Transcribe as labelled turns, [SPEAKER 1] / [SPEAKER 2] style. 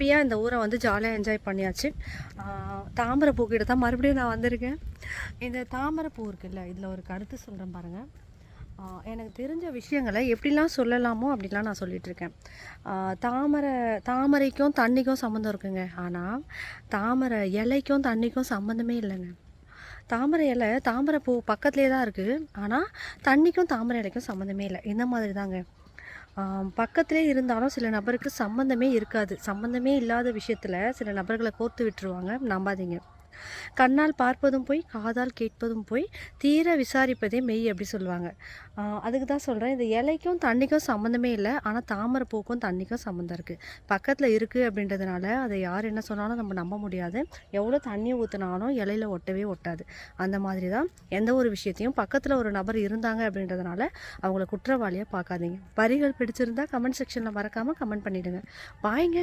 [SPEAKER 1] ஹாப்பியாக இந்த ஊரை வந்து ஜாலியாக என்ஜாய் பண்ணியாச்சு. தாமரை பூக்கிட்ட தான் மறுபடியும் நான் வந்திருக்கேன். இந்த தாமரை பூ இருக்குல்ல இதில் ஒரு கருத்து சொல்கிறேன் பாருங்கள் எனக்கு தெரிஞ்ச விஷயங்களை எப்படிலாம் சொல்லலாமோ அப்படிலாம் நான் சொல்லிகிட்ருக்கேன் தாமரை தாமரைக்கும் தண்ணிக்கும் சம்மந்தம் இருக்குங்க. ஆனால் தாமரை இலைக்கும் தண்ணிக்கும் சம்மந்தமே இல்லைங்க. தாமரை இலை தாமரை பூ பக்கத்துலேயே தான் இருக்குது ஆனால் தண்ணிக்கும் தாமரை இலைக்கும் சம்மந்தமே இல்லை. இந்த மாதிரி தாங்க பக்கத்திலே இருந்தாலும் சில நபருக்கு சம்மந்தமே இருக்காது. சம்மந்தமே இல்லாத விஷயத்தில் சில நபர்களை கோர்த்து விட்டுருவாங்க. நம்பாதீங்க. கண்ணால் பார்ப்பதும் போய் காதால் கேட்பதும் போய் தீர விசாரிப்பதே மெய் அப்படி சொல்லுவாங்க. அதுக்கு தான் சொல்கிறேன் இந்த இலைக்கும் தண்ணிக்கும் சம்மந்தமே இல்லை. ஆனால் தாமரை பூக்கும் தண்ணிக்கும் சம்மந்தம் இருக்குது பக்கத்தில் இருக்குது அப்படின்றதுனால அதை யார் என்ன சொன்னாலும் நம்ம நம்ப முடியாது. எவ்வளோ தண்ணி ஊற்றினாலும் இலையில ஒட்டவே ஒட்டாது. அந்த மாதிரி தான் எந்த ஒரு விஷயத்தையும் பக்கத்தில் ஒரு நபர் இருந்தாங்க அப்படின்றதுனால அவங்கள குற்றவாளியாக பார்க்காதீங்க. வரிகள் பிடிச்சிருந்தா கமெண்ட் செக்ஷனில் மறக்காமல் கமெண்ட் பண்ணிவிடுங்க பாய்ங்க.